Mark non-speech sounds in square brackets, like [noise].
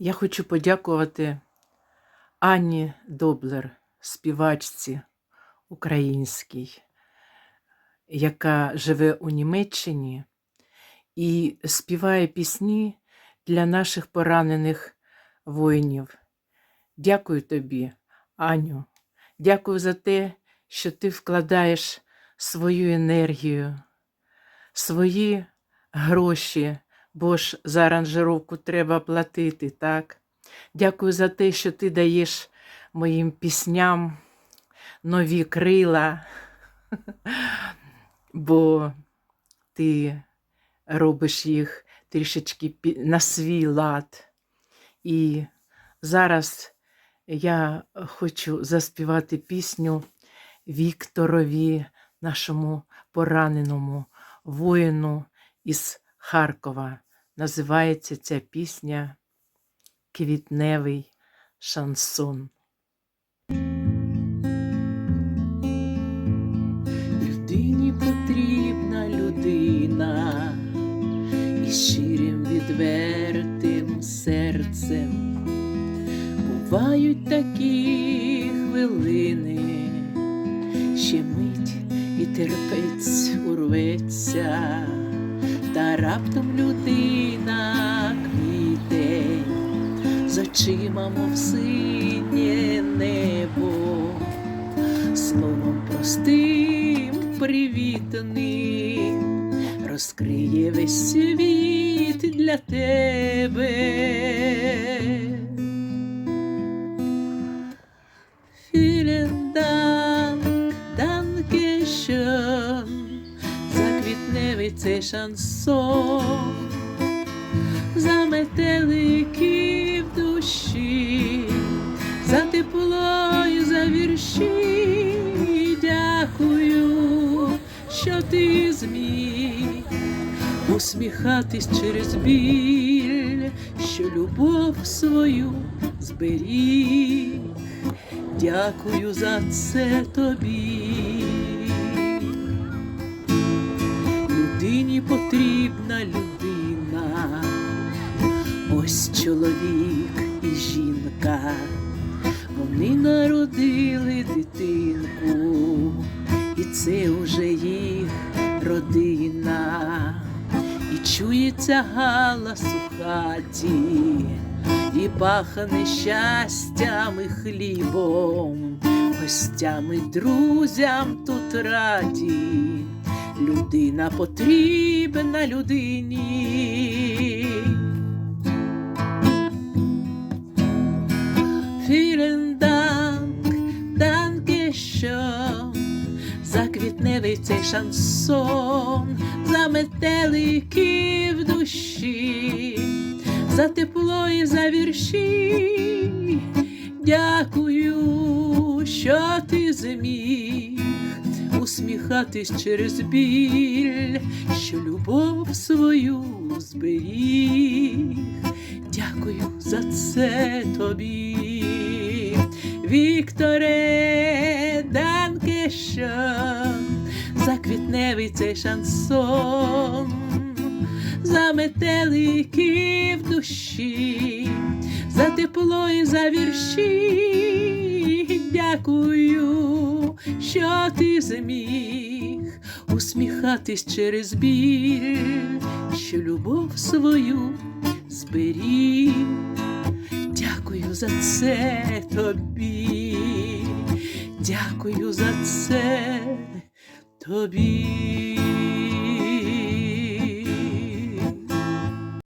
Я хочу подякувати Анні Доблер, співачці українській, яка живе у Німеччині і співає пісні для наших поранених воїнів. Дякую тобі, Аню. Дякую за те, що ти вкладаєш свою енергію, свої гроші, бо ж за аранжировку треба платити, так? Дякую за те, що ти даєш моїм пісням нові крила, [laughs] бо ти робиш їх трішечки на свій лад. І зараз я хочу заспівати пісню Вікторові, нашому пораненому воїну із Харкова. Називається ця пісня Квітневий шансон. Людині потрібна людина із щирим відвертим серцем. Бувають такі хвилини, ще мить і терпець раптом людина квітень з очима, мов синє небо словом простим, привітний, розкриє весь світ для тебе. Цей шансон, за метелики в душі, за тепло і за вірші. Дякую, що ти зміг усміхатись через біль, що любов свою зберіг. Дякую за це тобі. Людині потрібна людина, ось чоловік і жінка. Вони народили дитинку, і це уже їх родина, і чується галас у хаті, і пахне щастям і хлібом, гостям і друзям тут раді. Людина потрібна людині. Vielen Dank, danke schön за квітневий цей шансон, за метелики в душі, за тепло і за вірші. Дякую, що ти зміг усміхатись через біль, що любов свою зберіг. Дякую за це тобі, Вікторе, данке за квітневий цей шансон, за метелики в душі, за тепло і за вірші. Дякую, що ти зміг усміхатись через біль, що любов свою зберіг. Дякую за це тобі, дякую за це тобі.